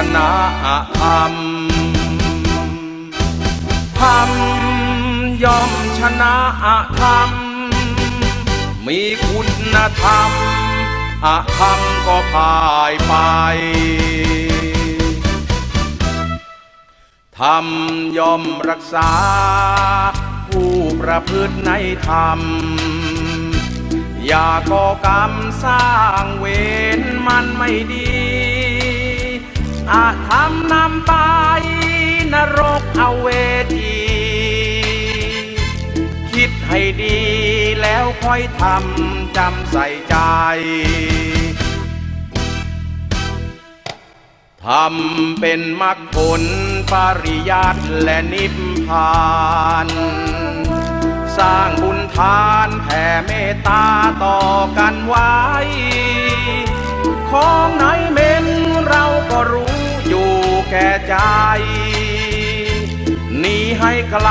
ชนะธรรมธรรมยอมชนะธรรม มีคุณธรรมอธรรมก็พ่ายไปธรรมยอมรักษา ผู้ประพฤติในธรรม อย่าก่อกรรมสร้างเวรมันไม่ดี อาธรรมนำไปนรกเอาเวที คิดให้ดีแล้วค่อยทำจำใส่ใจทำเป็นมรรคผลปริยัติและนิพพาน สร้างบุญทานแผ่เมตตาต่อกันไว้ ของไหนเม ใจ หนีให้ไกล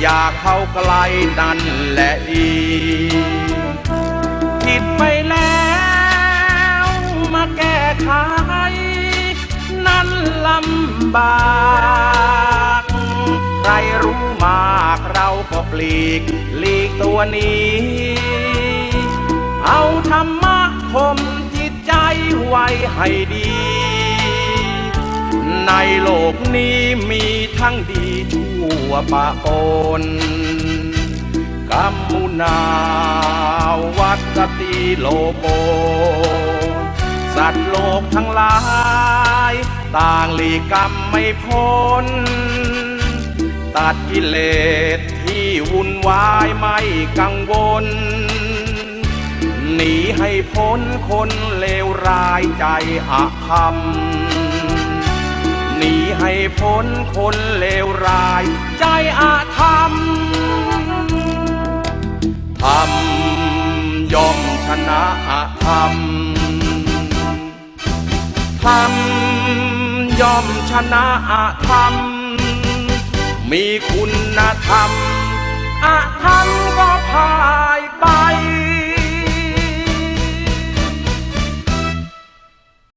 อย่าเข้าใกล้นั่นแหละดีผิดไปแล้วมาแก้ไขนั้นลำบากใครรู้มากเราก็ปลีกลีกตัวนี้ เอาธรรมะคมจิตใจไว้ให้ดี โลกนี้มีทั้งดีชั่วปะปนกัมมุนาวัตติโลโก สัตว์โลกทั้งหลาย ต่างหลีกกรรมไม่พ้น ตัดกิเลสที่วุ่นวายไม่กังวล หนีให้พ้นคนเลวร้ายใจอาธรรม หนีให้พ้นคนเลวร้าย ใจอาธรรมธรรมย่อมชนะอาธรรมธรรมย่อมชนะอาธรรม มีคุณธรรมอาธรรมก็พ่ายไป